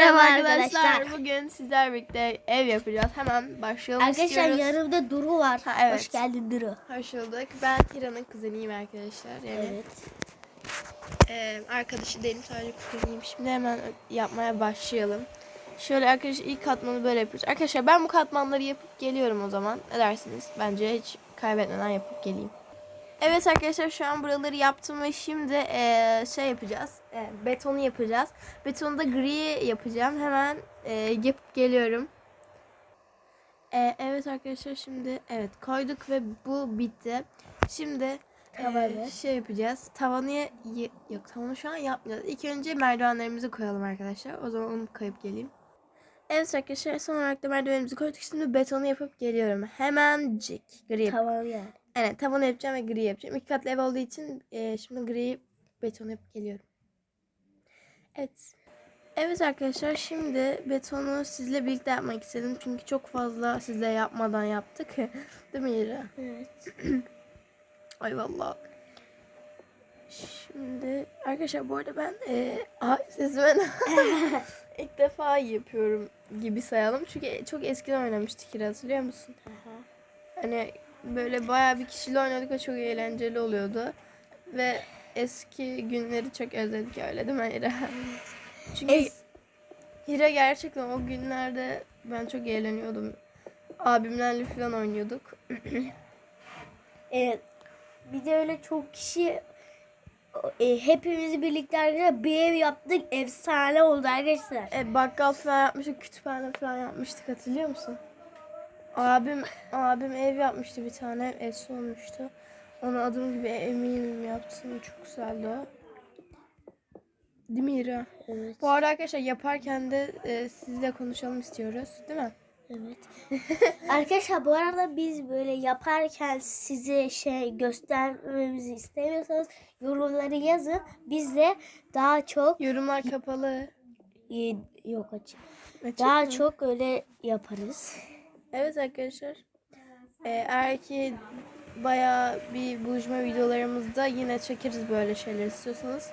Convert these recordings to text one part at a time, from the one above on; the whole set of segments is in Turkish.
Merhaba arkadaşlar. arkadaşlar. Bugün sizler birlikte ev yapacağız. Hemen başlayalım Arkadaşlar istiyoruz. yanımda Duru var. Ha, evet. Hoş geldin Duru. Hoş bulduk. Ben Hira'nın kuzeniyim arkadaşlar. Yani, Evet. e, arkadaşı değilim sadece kuzeniyim. Şimdi hemen yapmaya başlayalım. Şöyle arkadaşlar ilk katmanı böyle yapıyoruz. Arkadaşlar ben bu katmanları yapıp geliyorum o zaman. Ne dersiniz? Bence hiç kaybetmeden yapıp geleyim. Evet arkadaşlar şu an buraları yaptım ve şimdi e, şey yapacağız. E, betonu yapacağız. Betonu da gri yapacağım. Hemen e, yapıp geliyorum. E, evet arkadaşlar şimdi evet koyduk ve bu bitti. Şimdi e, Tavanı. şey yapacağız. Tavanı yok tavanı şu an yapmayacağız. İlk önce merdivenlerimizi koyalım arkadaşlar. O zaman onu koyup geleyim. Evet arkadaşlar son olarak da merdivenimizi koyduk. Şimdi betonu yapıp geliyorum. Hemencik. Gri yap- Tamam yani. Evet tavanı yapacağım ve gri yapacağım. İki katlı ev olduğu için e, şimdi gri beton yapıp geliyorum. Evet. Evet arkadaşlar şimdi betonu sizle birlikte yapmak istedim. Çünkü çok fazla sizle yapmadan yaptık. Değil mi İra? Evet. Ay vallahi. Şimdi arkadaşlar bu arada ben e, ay, sesime ilk defa yapıyorum gibi sayalım. Çünkü çok eskiden oynamıştık İra hatırlıyor musun? Aha. Hani böyle bayağı bir kişiyle oynadık ve çok eğlenceli oluyordu. Ve eski günleri çok özledik öyle değil mi Hira? Çünkü Es- Hira gerçekten o günlerde ben çok eğleniyordum. Abimlerle falan oynuyorduk. Evet. Bir de öyle çok kişi e, hepimiz birlikte arkadaşlar bir ev yaptık. Efsane oldu arkadaşlar. E, bakkal falan yapmıştık, kütüphane falan yapmıştık hatırlıyor musun? Abim abim ev yapmıştı bir tane, ev olmuştu. Ona adım gibi eminim yaptım. Çok güzeldi o. Değil mi Hira? Evet. Bu arada arkadaşlar yaparken de e, sizle konuşalım istiyoruz. Değil mi? Evet. Arkadaşlar bu arada biz böyle yaparken size şey göstermemizi istemiyorsanız yorumları yazın. Biz de daha çok Yorumlar kapalı. e, yok açık. Açık Daha mı? çok öyle yaparız. Evet arkadaşlar. E, eğer ki bayağı bir buluşma videolarımızda yine çekeriz böyle şeyler istiyorsanız.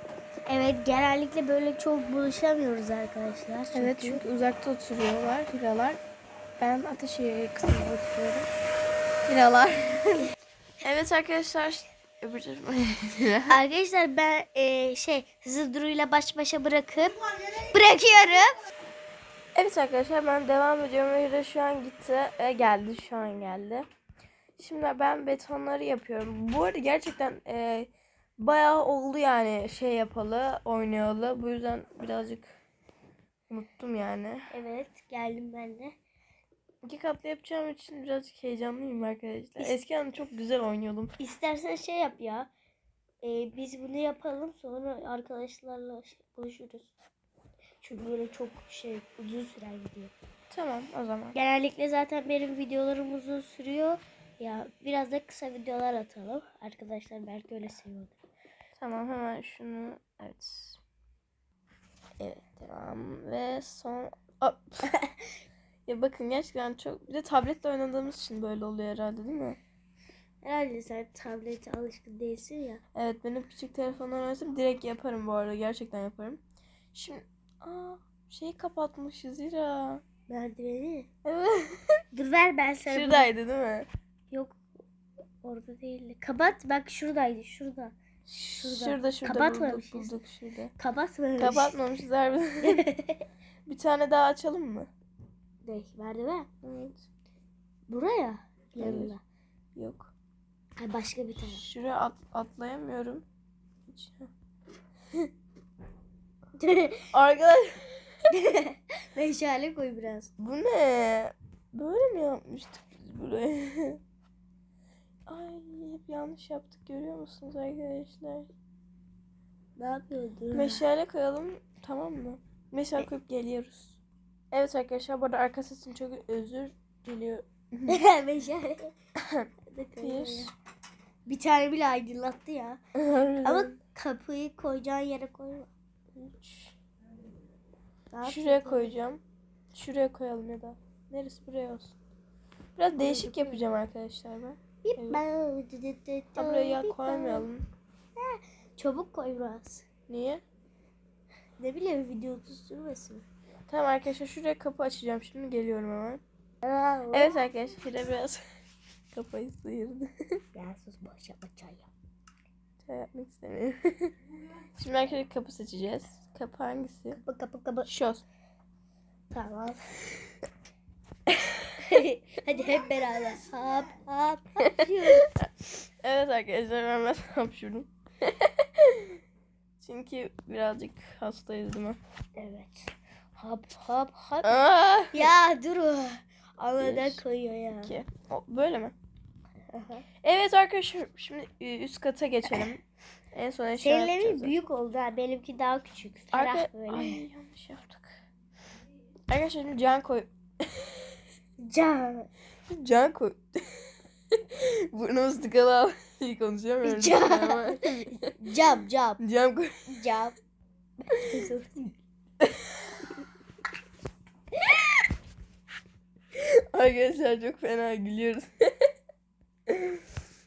Evet genellikle böyle çok buluşamıyoruz arkadaşlar. Çünkü Evet çünkü uzakta oturuyorlar hiralar. Ben Ataşehir kısmında oturuyorum. Hiralar. evet arkadaşlar. Öbür Arkadaşlar ben e, şey sizi Duru'yla baş başa bırakıp bırakıyorum. Evet arkadaşlar ben devam ediyorum. Hira şu an gitti. E, geldi şu an geldi. Şimdi ben betonları yapıyorum. Bu arada gerçekten e, bayağı oldu yani şey yapalı, oynayalı. Bu yüzden birazcık unuttum yani. Evet geldim ben de. İki katlı yapacağım için birazcık heyecanlıyım arkadaşlar. Eskiden çok güzel oynuyordum. İstersen şey yap ya. E, biz bunu yapalım sonra arkadaşlarla şey, buluşuruz. Çünkü böyle çok şey uzun sürer video. Tamam o zaman. Genellikle zaten benim videolarım uzun sürüyor. Ya biraz da kısa videolar atalım. Arkadaşlar belki öyle seviyordur. Tamam hemen şunu evet. Evet tamam ve son ya bakın gerçekten çok bir de tabletle oynadığımız için böyle oluyor herhalde değil mi? Herhalde sen tablete alışkın değilsin ya. Evet benim küçük telefondan oynasam direkt yaparım bu arada gerçekten yaparım. Şimdi aa şeyi kapatmışız İra. Merdiveni. Evet. Dur ver ben sana. Şuradaydı değil mi? Yok. Orada değildi. Kapat bak şuradaydı şurada. Şurada Şurada. şurada, Kapatmamışız. bulduk, bulduk şurada. Kapatmamış. Kapatmamışız harbiden. bir tane daha açalım mı? ne? Merdiven. Evet. Buraya. Yanına. Yok. Ay başka bir tane. Şuraya at- atlayamıyorum. Arkadaş Meşale koy biraz. bu ne? Böyle mi yapmıştık biz burayı? Ay hep yanlış yaptık görüyor musunuz arkadaşlar? Ne yapıyordun? Meşale koyalım tamam mı? Meşale koyup geliyoruz. Evet arkadaşlar bu arada arka sesim çok özür diliyorum. Meşale. Bir. bir tane bile aydınlattı ya. Ama kapıyı koyacağın yere koyma. üç. Ne Şuraya koyacağım. Şuraya koyalım ya da. Neresi buraya olsun. Biraz değişik yapacağım arkadaşlar ben. Ha, buraya koymayalım. Çabuk koy biraz. Niye? Ne bileyim video sürmesin. Tamam arkadaşlar şuraya kapı açacağım. Şimdi geliyorum hemen. Evet arkadaşlar Hile biraz kafayı sıyırdı. Ya sus boş yapma çay yap. Şey yapmak istemiyorum. Şimdi arkadaşlar kapı seçeceğiz. Kapı hangisi? Kapı kapı kapı. Şu. Tamam. Hadi hep beraber. Hop hop diyoruz. Evet arkadaşlar ben ben hapşurdum. Çünkü birazcık hastayız değil mi? evet. Hop hop hop. Aa! Ya dur. Anladan Bir, koyuyor ya. İki. O, böyle mi? Aha. Evet arkadaşlar şimdi üst kata geçelim. En son eşya Senin yapacağız. evin büyük oldu ha. Benimki daha küçük. Ferah Arka... böyle. Ay yanlış yaptık. Arkadaşlar şimdi can koy. Can. Can koy. Burnumuz tıkalı al. İyi konuşamıyorum. Can. ama. Cam cam. Cam koy. Cam. Arkadaşlar çok fena gülüyoruz.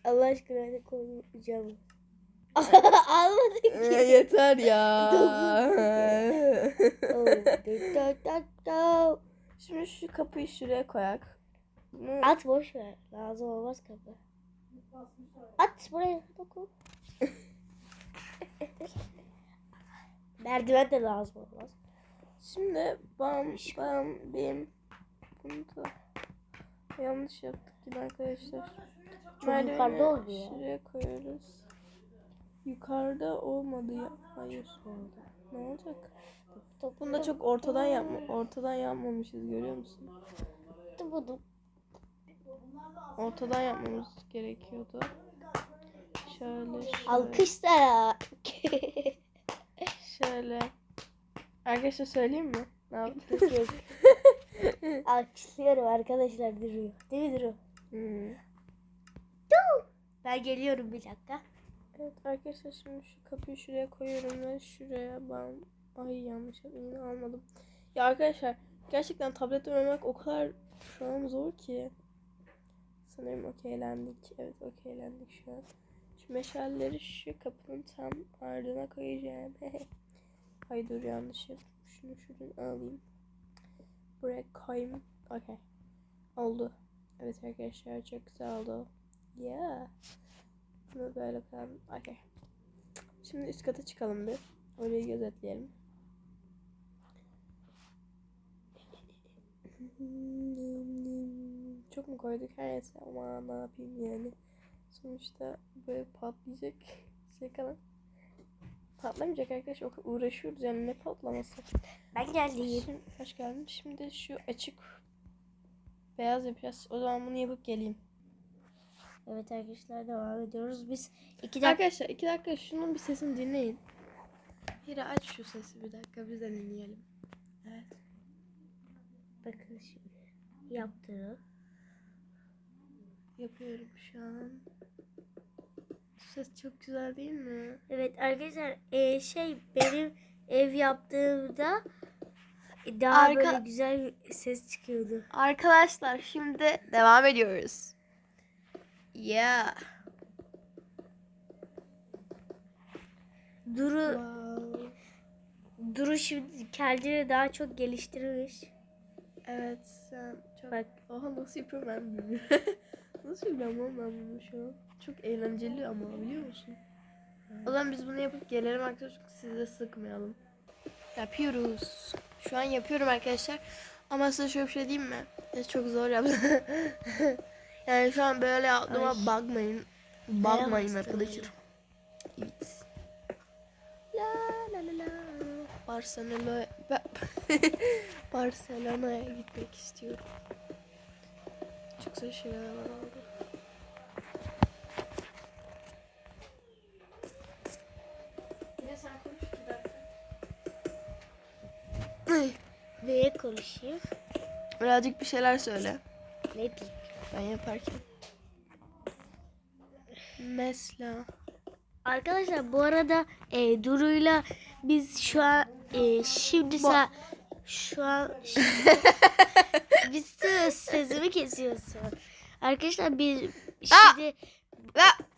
Allah aşkına hadi koyacağım. Almadık ki. Yeter ya. Şimdi şu kapıyı şuraya koyak. Bunu At boş ver. Lazım olmaz kapı. At buraya. Doku. Merdiven de lazım olmaz. Şimdi bam bam bim. Bunu da yanlış yaptık yine arkadaşlar. Çok Merdiveni yukarıda oldu ya. Şuraya koyuyoruz. Yukarıda olmadı ya. Hayır. Ne olacak? Bunu da çok ortadan yapma, ortadan yapmamışız görüyor musun? Ortadan yapmamız gerekiyordu. Şöyle şöyle. Alkışlara. Şöyle. Arkadaşlar söyleyeyim mi? Ne yaptın? Alkışlıyorum arkadaşlar duruyor. Değil mi Duru? Hmm. Ben geliyorum bir dakika. Evet arkadaşlar şimdi şu kapıyı şuraya koyuyorum ve şuraya ben ay yanlış yine almadım. Ya arkadaşlar gerçekten tablet oynamak o kadar şu an zor ki. Sanırım okeylendik. Evet okeylendik şu an. Şu meşalleri şu kapının tam ardına koyacağım. ay dur yanlış yaptım. Şunu şuradan alayım. Buraya koyayım. Okey. Oldu. Evet arkadaşlar çok güzel oldu. Yeah. Bunu böyle koyalım. Okey. Şimdi üst kata çıkalım bir. Orayı gözetleyelim. Çok mu koyduk her neyse ama ne yapayım yani. Sonuçta böyle patlayacak şey kalan. Patlamayacak arkadaş o uğraşıyoruz yani ne patlaması. Ben geldim. Şimdi, hoş geldin. Şimdi şu açık beyaz yapacağız. O zaman bunu yapıp geleyim. Evet arkadaşlar devam ediyoruz. Biz iki dakika Arkadaşlar iki dakika şunun bir sesini dinleyin. Hira aç şu sesi bir dakika biz de dinleyelim. Evet. Bakın şimdi yaptığı. Yapıyorum şu an. Ses çok güzel değil mi? Evet arkadaşlar e, şey benim ev yaptığımda daha Arka- böyle güzel ses çıkıyordu. Arkadaşlar şimdi devam ediyoruz. Yeah. Duru Wow. Duru şimdi kendini daha çok geliştirmiş. Evet sen çok... Bak. Oha nasıl yapıyorum ben bilmiyorum. nasıl yapıyorum lan ben bunu şu an? Çok eğlenceli ama biliyor musun? O zaman biz bunu yapıp gelelim arkadaşlar sizi de sıkmayalım. Yapıyoruz. Şu an yapıyorum arkadaşlar. Ama size şöyle bir şey diyeyim mi? Ya çok zor yaptım. yani şu an böyle yaptığıma Ay. bakmayın. Bakmayın arkadaşlar. Barcelona Barcelona'ya gitmek istiyorum. Çok güzel şeyler dakika. Neye konuşayım? Birazcık bir şeyler söyle. Ne diyeyim? Ben yaparken. Mesela. Arkadaşlar bu arada e, Duru'yla biz şu an e, şimdi sa- şu an biz de sesimi kesiyorsun. Arkadaşlar biz şimdi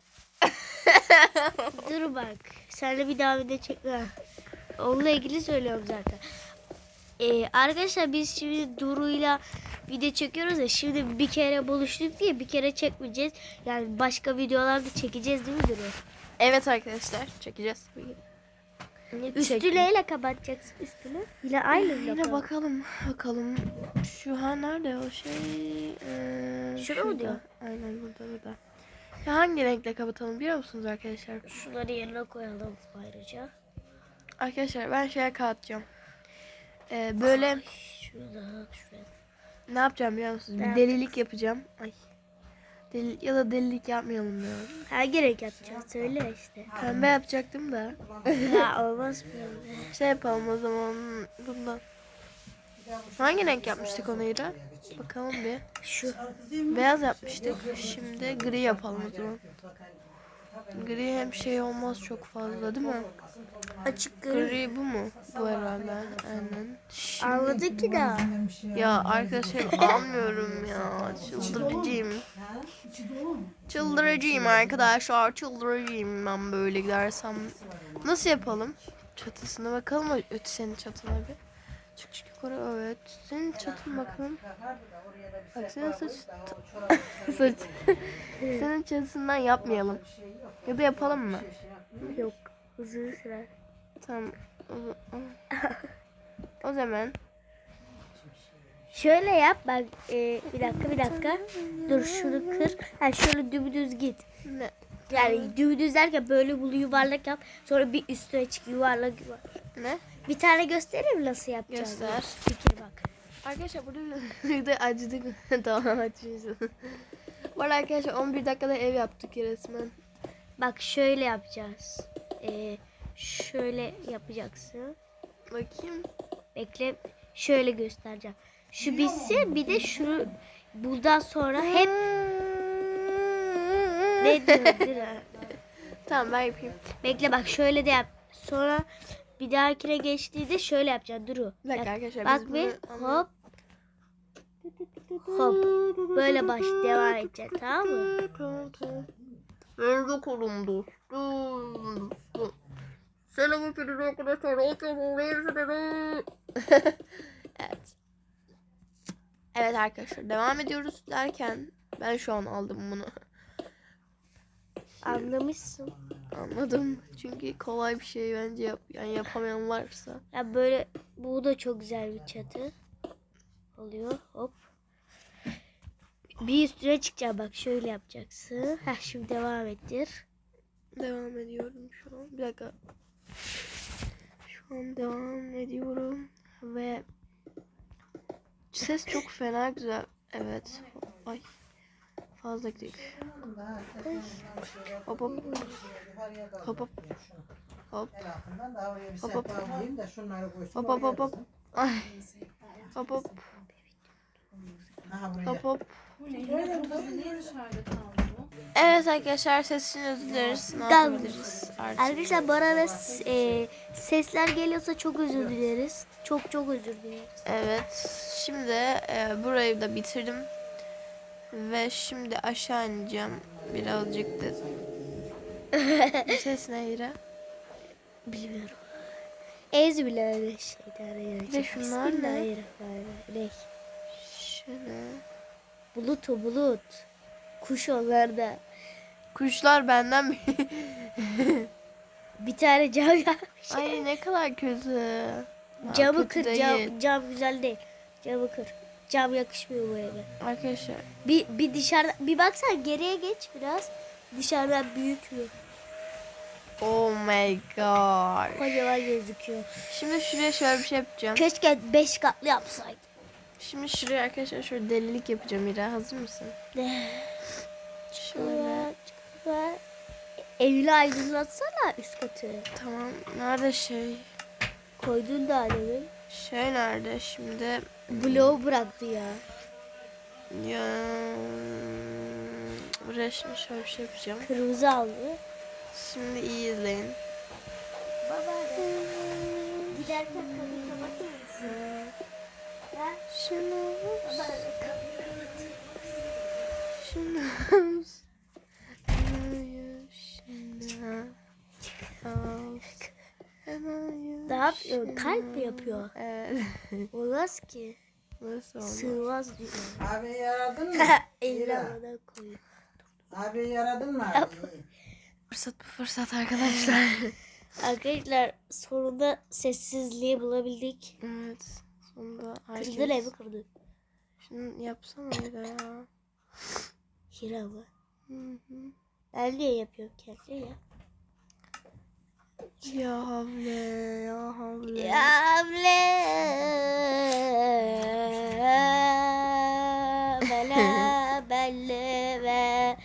dur bak. Seninle bir daha video çekme. Onunla ilgili söylüyorum zaten. Ee, arkadaşlar biz şimdi Duru'yla video çekiyoruz ya şimdi bir kere buluştuk diye bir kere çekmeyeceğiz. Yani başka videolarda çekeceğiz değil mi Duru? Evet arkadaşlar çekeceğiz. Tabii ki. Üstü neyle kapatacaksın üstünü? Yine aynı mı? Yine bakalım bakalım. Şu an nerede o şey? Ee, Şurada mı diyor? Aynen burada burada. Ya hangi renkle kapatalım biliyor musunuz arkadaşlar? Şunları yerine koyalım ayrıca. Arkadaşlar ben şeye kağıtacağım. Ee, böyle Şurada şuraya. ne yapacağım biliyor musunuz? Bir delilik yapacağım. Ay. Delilik ya da delilik yapmayalım ya. Hangi renk yapacağız? Söyle işte. Pembe yapacaktım da. ya olmaz mı? Şey yapalım o zaman bundan. Hangi renk yapmıştık onu İra? Bakalım bir. Şu. Beyaz yapmıştık. Şimdi gri yapalım o zaman. Gri hem şey olmaz çok fazla değil mi? Açık gri. Gri bu mu? Bu herhalde. Aynen. Şimdi- Anladık ki daha. Ya arkadaşlar almıyorum ya. Çıldıracağım. Çıldıracağım arkadaşlar. Çıldıracağım ben böyle gidersem. Nasıl yapalım? Çatısına bakalım mı? Öt senin çatına bir. Çık çık yukarı evet. Senin çatın bakalım. Bak senin saç... saç. senin çatısından yapmayalım. Ya da yapalım mı? Yok. Uzun sürer. Tamam. O- zaman Şöyle yap. Bak e, bir dakika bir dakika. Dur şunu kır. Ha şöyle dümdüz git. ne? Yani dümdüz derken böyle bunu yuvarlak yap. Sonra bir üstüne çık yuvarlak yuvarlak. Ne? Bir tane göstereyim mi nasıl yapacağız? Göster. Fikir bak. Arkadaşlar burada bir acıdık. tamam açıyorsun. Bu arkadaşlar 11 dakikada ev yaptık resmen. Bak şöyle yapacağız. Ee, şöyle yapacaksın. Bakayım. Bekle. Şöyle göstereceğim. Şu bitsin bir de şunu buradan sonra hep ne diyor? Tamam ben yapayım. Bekle bak şöyle de yap. Sonra bir dahakine geçtiğinde şöyle yapacaksın. Duru. Bir dakika Bak- arkadaşlar Bak biz bir bunu hop. Hop. Böyle baş devam edeceksin tamam mı? Tamam tamam. Nerede kolum dostum? Selam hepiniz arkadaşlar. evet. Evet arkadaşlar devam ediyoruz derken ben şu an aldım bunu. Anlamışsın. Anladım. Çünkü kolay bir şey bence yap yani yapamayan varsa. Ya böyle bu da çok güzel bir çatı oluyor. Hop. Bir üstüne çıkacağım bak şöyle yapacaksın. Heh şimdi devam ettir. Devam ediyorum şu an. Bir dakika. Şu an devam ediyorum ve ses çok fena güzel. Evet. Ay. Fazla gidiyor. Hop hop. Hop hop. Hop. Hop hop. Hop hop hop hop. Ay. Hop hop. Hop hop. Evet arkadaşlar ses için özür dileriz. Ne Tamam. yapabiliriz artık? Arkadaşlar bu arada e, sesler geliyorsa çok özür dileriz. Çok çok özür dileriz. Evet. Şimdi e, burayı da bitirdim. Ve şimdi aşağı ineceğim. Birazcık da. Bu ses ne İra? Bilmiyorum. Ez bile öyle şeyler. Bir de şunlar ne? Bismillahirrahmanirrahim. Şöyle. Bulut o bulut. Kuş onlar da. Kuşlar benden mi? Bir tane cam yapmış. Ay ne kadar kötü. Ya, Camı kötü kır. değil. Cam, cam güzel değil. Camı kır. Cam yakışmıyor bu eve. Arkadaşlar Bir, bir dışarıda bir baksana geriye geç biraz. Dışarıdan büyük mü? Oh my god. Kocaman gözüküyor. Şimdi şuraya şöyle bir şey yapacağım. Keşke 5 katlı yapsaydı. Şimdi şuraya arkadaşlar şöyle delilik yapacağım İra. Hazır mısın? Şöyle. Ve evini aydınlatsana üst katı. Tamam. Nerede şey? Koydun da demin. Şey nerede şimdi? Bloğu bıraktı ya. Ya buraya şimdi şöyle bir şey yapacağım. Kırmızı aldı. Şimdi iyi izleyin. Baba giderken? Şimdi Ne yapıyor? Kalp mi yapıyor? Evet. Olmaz ki. Nasıl oldu? Sığmaz diyor. Abi yaradın mı? Elini havada koyuyor. Abi yaradın mı abi? Fırsat bu fırsat arkadaşlar. Arkadaşlar sonunda sessizliği bulabildik. evet. Sonunda herkes... Kırdın evi kırdın. Şunu yapsana ya. Hira mı? Hı hı. Ben niye yapıyorum kendi ya? Ya havle ya havle. Yavle bela belle ve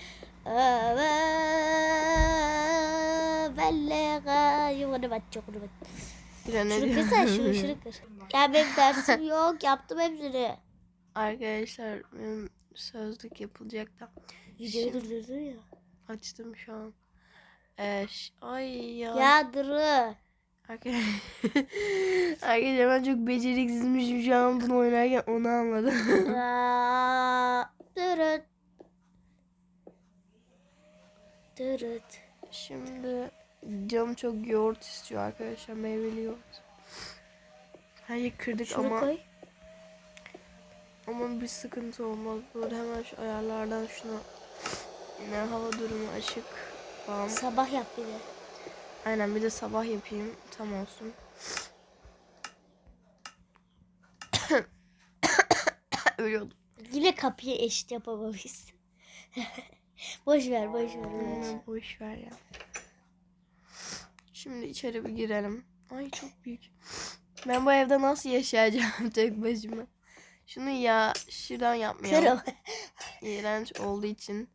belle yuvarı bat çok ne Şunu kırsana şunu şunu kır. Ya benim dersim yok yaptım hepsini. Arkadaşlar benim sözlük yapılacak da Videoyu durdurdun ya. açtım şu an. Ee, ay ya. Ya Duru. Arkadaşlar ben çok beceriksizmişim şu an bunu oynarken onu anladım. Dırıt. Dırıt. Şimdi canım çok yoğurt istiyor arkadaşlar meyveli yoğurt. Hayır kırdık Şunu ama koy. ama bir sıkıntı olmaz. Böyle hemen şu ayarlardan şuna ne hava durumu açık falan. Sabah yap bir de. Aynen bir de sabah yapayım tam olsun. Ölüyordum. Yine kapıyı eşit yapamamışız. boş ver boş ver. Aman boş ver ya. Şimdi içeri bir girelim. Ay çok büyük. Ben bu evde nasıl yaşayacağım tek başıma? Şunu ya şuradan yapmayalım. İğrenç olduğu için.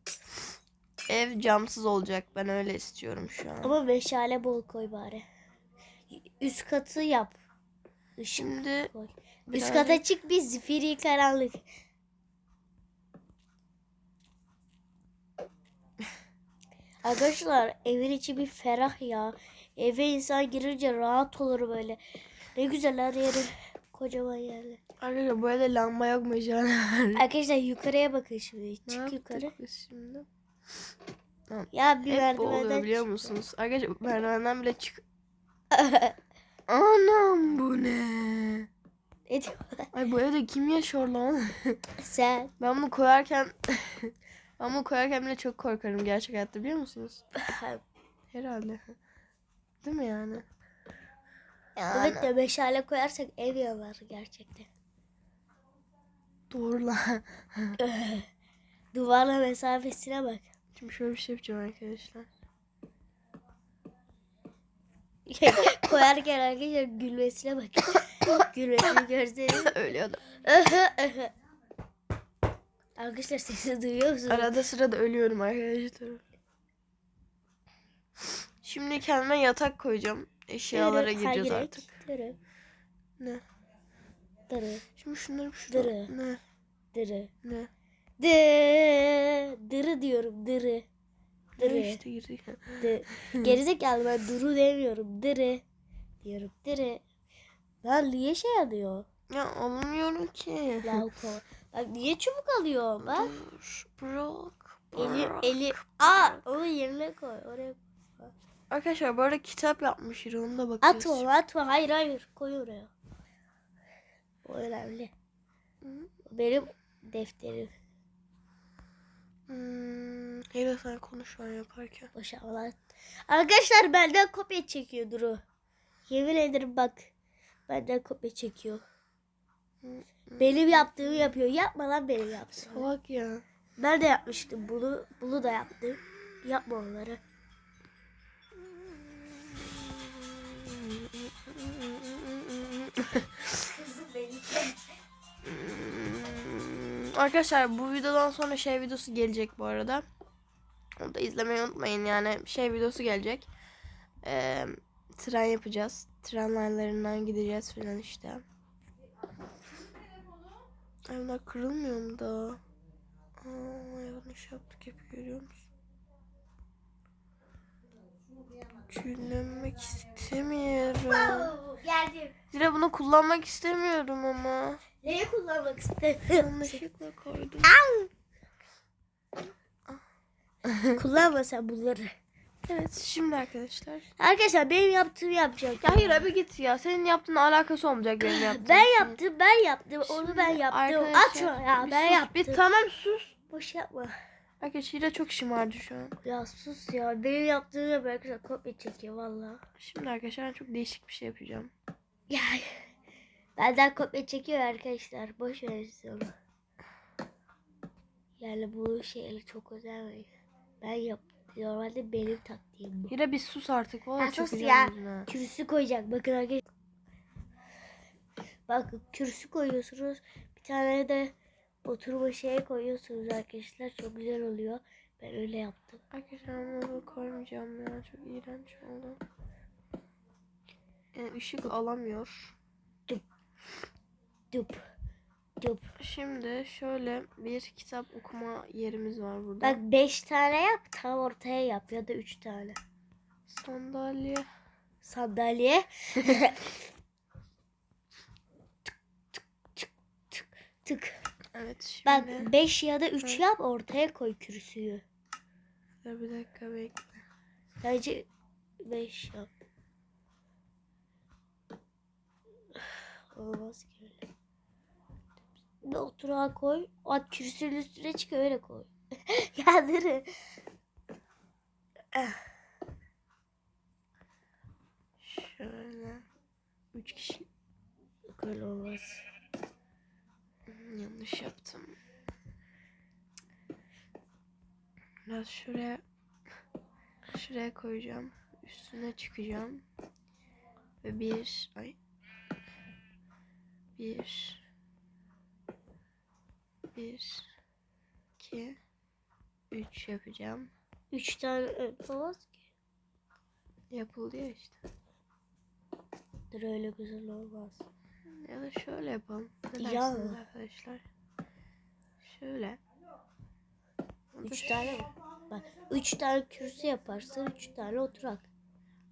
Ev camsız olacak. Ben öyle istiyorum şu an. Ama meşale bol koy bari. Üst katı yap. Işık Şimdi koy. Üst kata çık bir zifiri karanlık. Arkadaşlar evin içi bir ferah ya. Eve insan girince rahat olur böyle. Ne güzel her yeri kocaman yerler. Arkadaşlar bu evde lamba yok mu şu an? Arkadaşlar yukarıya bakın şimdi. ne Çık yaptık yukarı. şimdi? Ya bir Hep bu oluyor merdivenden biliyor musunuz? Arkadaşlar merdivenden bile çık. Anam bu ne? Ne diyor? Ay bu evde kim yaşıyor lan? Sen. Ben bunu koyarken ben bunu koyarken bile çok korkarım gerçek hayatta biliyor musunuz? Herhalde. Değil mi yani? evet de meşale koyarsak ev yanar gerçekten. Doğru lan. Duvarla mesafesine bak. Şimdi şöyle bir şey yapacağım arkadaşlar. Koyarken arkadaşlar gülmesine bak. Gülmesini görseniz. Ölüyordum. Arkadaşlar sesi duyuyor musunuz? Arada sırada ölüyorum arkadaşlar. Şimdi kendime yatak koyacağım. Eşyalara Dırı, gireceğiz hayır, artık. Dırı, Ne? dırı, Şimdi şunları şurada. Dırı. Ne? dırı. Ne? Dı, dırı diyorum dırı. Ne Dırı. işte girdik. Gerizekalı ben duru demiyorum. Dırı. Diyorum dırı. Lan niye şey alıyor? Ya alamıyorum ki. Lavko. Bak niye çubuk alıyor? Bak. Dur, bırak. Eli, bırak. eli. Aa onu yerine koy. Oraya Arkadaşlar bu arada kitap yapmış ona da bakacağız. Atma onu atma. Hayır hayır. Koy oraya. O önemli. O Benim defterim. Hmm, Hira sen konuş ben yaparken. Boşanmalar. Arkadaşlar benden kopya çekiyor Duru. Yemin ederim bak. Benden kopya çekiyor. Benim yaptığımı yapıyor. Yapma lan benim yaptığımı. Salak ya. Ben de yapmıştım bunu. Bunu da yaptım. Yapma onları. Arkadaşlar bu videodan sonra şey videosu gelecek bu arada. Onu da izlemeyi unutmayın yani şey videosu gelecek. Ee, tren yapacağız. Tren laylarından gideceğiz falan işte. Ay bunlar kırılmıyor mu da? Aa, yanlış yaptık hep görüyor musun? Çiğnemek istemiyorum. Geldim. Zira bunu kullanmak istemiyorum ama. Neyi kullanmak istiyorsun? Yanlışlıkla koydum. Kullanma sen bunları. Evet şimdi arkadaşlar. Arkadaşlar benim yaptığımı yapacak. Ya hayır abi git ya. Senin yaptığın alakası olmayacak benim yaptığım. Ben yaptım, ben yaptım. Onu ben Şimdi yaptım. Açma ya, ben sus, yaptım. Bir tamam sus. Boş yapma. Arkadaşlar Hira çok şımardı şu an. Ya sus ya. Benim yaptığımı yap arkadaşlar. Kopya çekiyor valla. Şimdi arkadaşlar ben çok değişik bir şey yapacağım. Ya benden kopya çekiyor arkadaşlar. Boş verin onu. Yani bu şeyle çok özenmeyin. Ben yap. Normalde benim taktiğim bu. Hira bir sus artık. Vallahi Ya sus ya. Kürsü koyacak. Bakın arkadaşlar. Bak kürsü koyuyorsunuz. Bir tane de oturma şeye koyuyorsunuz arkadaşlar. Çok güzel oluyor. Ben öyle yaptım. Arkadaşlar bunu koymayacağım ya. Çok iğrenç oldu. Yani ışık alamıyor. Dup. Dup. Şimdi şöyle bir kitap okuma yerimiz var burada. Bak 5 tane yap. Tam ortaya yap. Ya da 3 tane. Sandalye. Sandalye. Tık. Evet şimdi. Bak 5 ya da 3 yap ortaya koy kürsüyü. Dur bir dakika bekle. Bence 5 yap. Olmaz ki. Bir oturağa koy. At kürsünün üstüne çık öyle koy. ya dur. Şöyle. Üç kişi. Yok öyle olmaz. Yanlış yaptım. Biraz şuraya şuraya koyacağım. Üstüne çıkacağım. Ve bir ay bir bir iki üç yapacağım. 3 tane evet, olmaz ki. Yapıldı ya işte. Dur öyle güzel olmaz. Ya da şöyle yapalım. Ne Ya. arkadaşlar? Şöyle. 3 tane? Bak 3 tane kürsü yaparsın 3 tane oturak.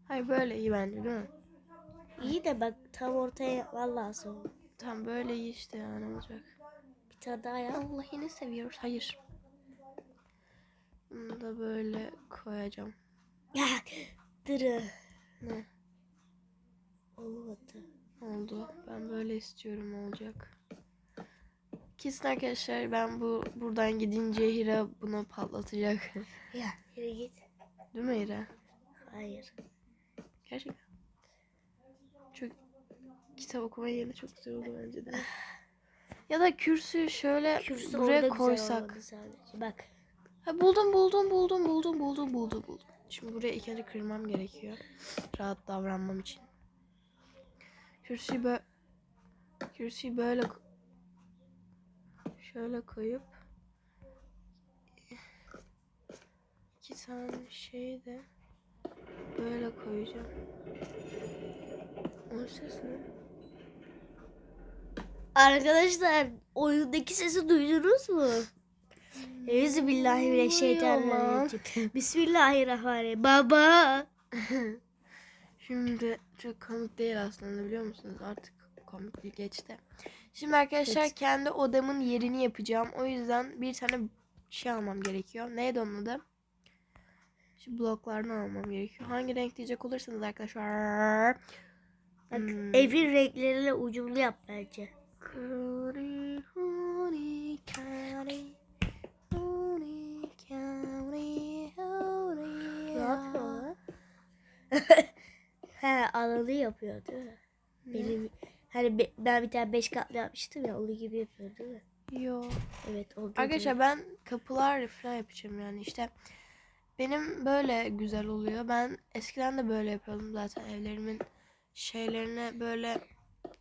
Hayır böyle iyi bence değil mi? İyi de bak tam ortaya yapman lazım. Tam böyle iyi işte yani olacak. Yap. Allah yine seviyoruz. Hayır. Bunu da böyle koyacağım. Ya dur. Ne? Olmadı. Oldu. Ben böyle istiyorum olacak. Kesin arkadaşlar ben bu buradan gidince Hira bunu patlatacak. Ya yürü git. Değil mi Hira? Hayır. Gerçekten. Çok kitap okuma yerine çok güzel oldu bence de. Ya da kürsü şöyle Kürsü buraya orada güzel koysak. sadece. Bak. Ha, buldum buldum buldum buldum buldum buldum buldum. Şimdi buraya ilk önce kırmam gerekiyor. Rahat davranmam için. Kürsüyü böyle kürsüyü böyle şöyle koyup iki tane şey de böyle koyacağım. O ses ne? Arkadaşlar oyundaki sesi duydunuz mu? Euzubillahimineşşeytanirracim. Bismillahirrahmanirrahim. Baba. Şimdi çok komik değil aslında biliyor musunuz? Artık komiklik geçti. Şimdi arkadaşlar Evet. kendi odamın yerini yapacağım. O yüzden bir tane şey almam gerekiyor. Neydi onun adı? Şu bloklardan almam gerekiyor. Hangi renk diyecek olursanız arkadaşlar. Bak Hmm. evin renkleriyle uyumlu yap bence. Ne yapıyor lan? He alanı yapıyor değil mi? Benim hani be- ben bir tane beş katlı yapmıştım ya onun gibi yapıyor değil mi? Yo. Evet oldu. Arkadaşlar ben kapılar falan yapacağım yani işte benim böyle güzel oluyor. Ben eskiden de böyle yapıyordum zaten evlerimin şeylerine böyle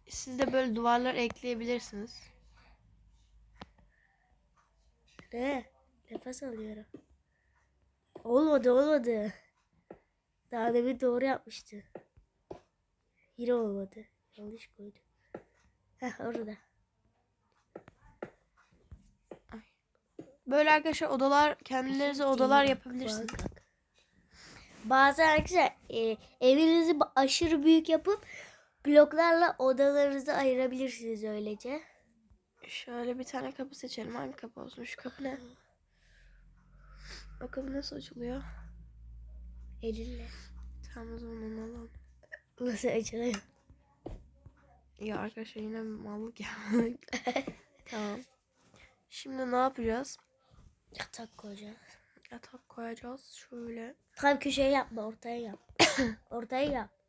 siz de böyle duvarlar ekleyebilirsiniz. Ne? Nefes alıyorum. Olmadı olmadı. Daha demin doğru yapmıştı. Yine olmadı. Yanlış koydum. Heh orada. Böyle arkadaşlar odalar kendilerinize odalar yapabilirsiniz. Bazen arkadaşlar e, evinizi aşırı büyük yapıp bloklarla odalarınızı ayırabilirsiniz öylece. Şöyle bir tane kapı seçelim. Hangi kapı olsun? Şu kapı ne? Kapı nasıl açılıyor? Elinle. Tamam o zaman alalım. Nasıl açılıyor? Ya arkadaşlar yine mallık yaptık. tamam. Şimdi ne yapacağız? Yatak koyacağız. Yatak koyacağız şöyle. Tam köşeye yapma ortaya yap. ortaya yap.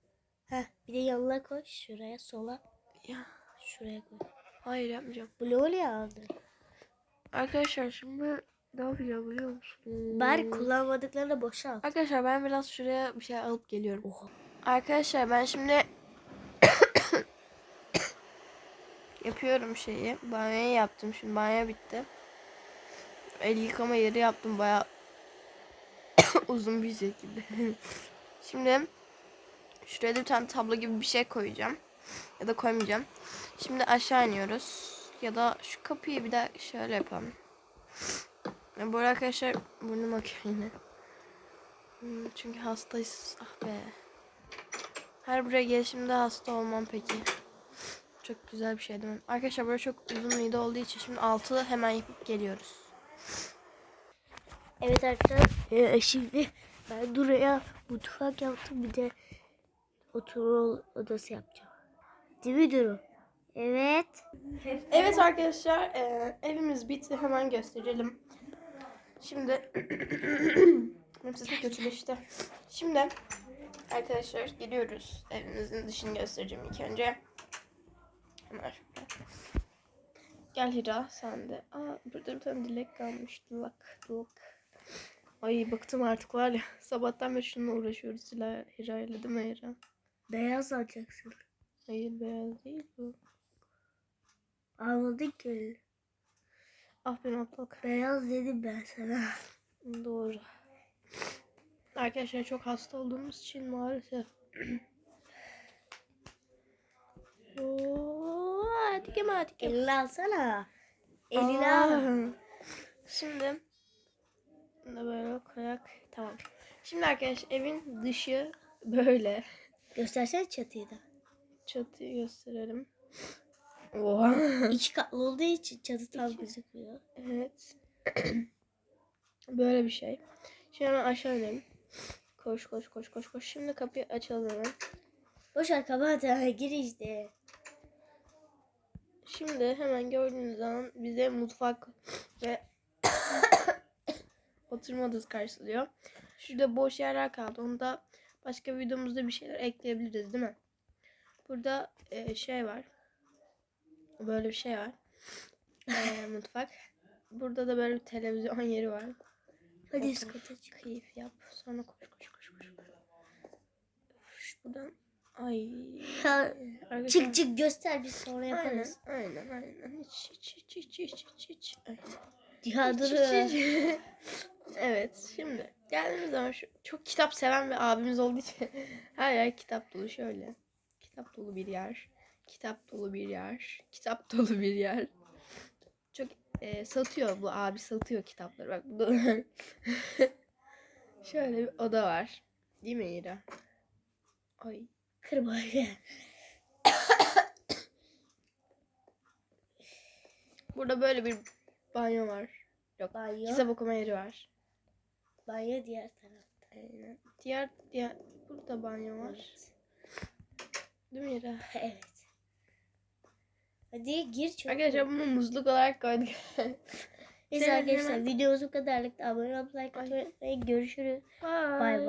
Heh, bir de yanına koy. Şuraya sola. Ya Şuraya koy. hayır yapmayacağım. Bloğu niye aldın? Arkadaşlar şimdi ne yapacağım biliyor musun? Bari kullanmadıklarını boşalt. Arkadaşlar ben biraz şuraya bir şey alıp geliyorum. Oha. Arkadaşlar ben şimdi yapıyorum şeyi. Banyoyu yaptım şimdi banyo bitti. El yıkama yeri yaptım baya uzun bir şekilde. şimdi şuraya da bir tane tablo gibi bir şey koyacağım. Ya da koymayacağım. Şimdi aşağı iniyoruz. Ya da şu kapıyı bir de şöyle yapalım. Ya bu arkadaşlar burnum akıyor yine. Hmm, Çünkü hastayız. Ah be. Her buraya gelişimde hasta olmam peki. Çok güzel bir şey değil mi? Arkadaşlar burada çok uzun video olduğu için şimdi altı hemen yapıp geliyoruz. Evet arkadaşlar e, şimdi ben Dura'ya mutfak yaptım bir de oturma odası yapacağım. Değil mi Duru? Evet. Evet arkadaşlar e, evimiz bitti hemen gösterelim. Şimdi benim sesim kötüleşti. Şimdi arkadaşlar geliyoruz. Evimizin dışını göstereceğim ilk önce. Hemen şöyle. Gel Hira sen de. Aa burada bir tane dilek kalmış. Dilak. Dilak. Ay bıktım artık var ya. Sabahtan beri şununla uğraşıyoruz Hira, ile değil mi Hira? Beyaz alacaksın. Hayır beyaz değil bu. Almadın ki. Ah ben aptal Beyaz dedim ben sana. Doğru. Arkadaşlar çok hasta olduğumuz için maalesef. Oo, hadi gel hadi gel. Elini alsana. Elini al. Şimdi bunu böyle koyak. Tamam. Şimdi arkadaşlar evin dışı böyle. Göstersene çatıyı da. Çatıyı gösterelim. Oha. İki katlı olduğu için çatı tam gözükmüyor. Evet. Böyle bir şey. Şimdi hemen aşağı inelim. Koş koş koş koş koş. Şimdi kapıyı açalım hemen. Boş ver kapat ha, gir işte. Şimdi hemen gördüğünüz zaman bize mutfak ve oturma odası karşılıyor. Şurada boş yerler kaldı. Onu da başka videomuzda bir şeyler ekleyebiliriz değil mi? Burada e, şey var. Böyle bir şey var. E, mutfak. Burada da böyle bir televizyon yeri var. Hadi üst kata çık. Keyif yap. Sonra koş koş koş koş. koş. Üf, Buradan ay. Ha, çık çık göster biz sonra yaparız. aynen, aynen. Hiç, hiç, hiç, hiç, hiç, hiç, hiç. Aynen. Ya Hiç, dur. hiç, hiç. evet, şimdi geldiğimiz zaman şu çok kitap seven bir abimiz olduğu için her yer kitap dolu şöyle. Kitap dolu bir yer. Kitap dolu bir yer. Kitap dolu bir yer. Çok e, satıyor bu abi satıyor kitapları. Bak burada şöyle bir oda var. Değil mi İra? Ay. Kırma. Burada böyle bir banyo var. Yok. Banyo. Kitap okuma yeri var. Banyo diğer tarafta. Aynen. Diğer diğer burada banyo var. Evet. Değil mi Yara? evet. Hadi gir çok. Arkadaşlar bunu muzluk olarak koyduk. Neyse arkadaşlar videomuz bu kadarlık. Abone olmayı, like atmayı unutmayın. Görüşürüz. Bye. Bay bay.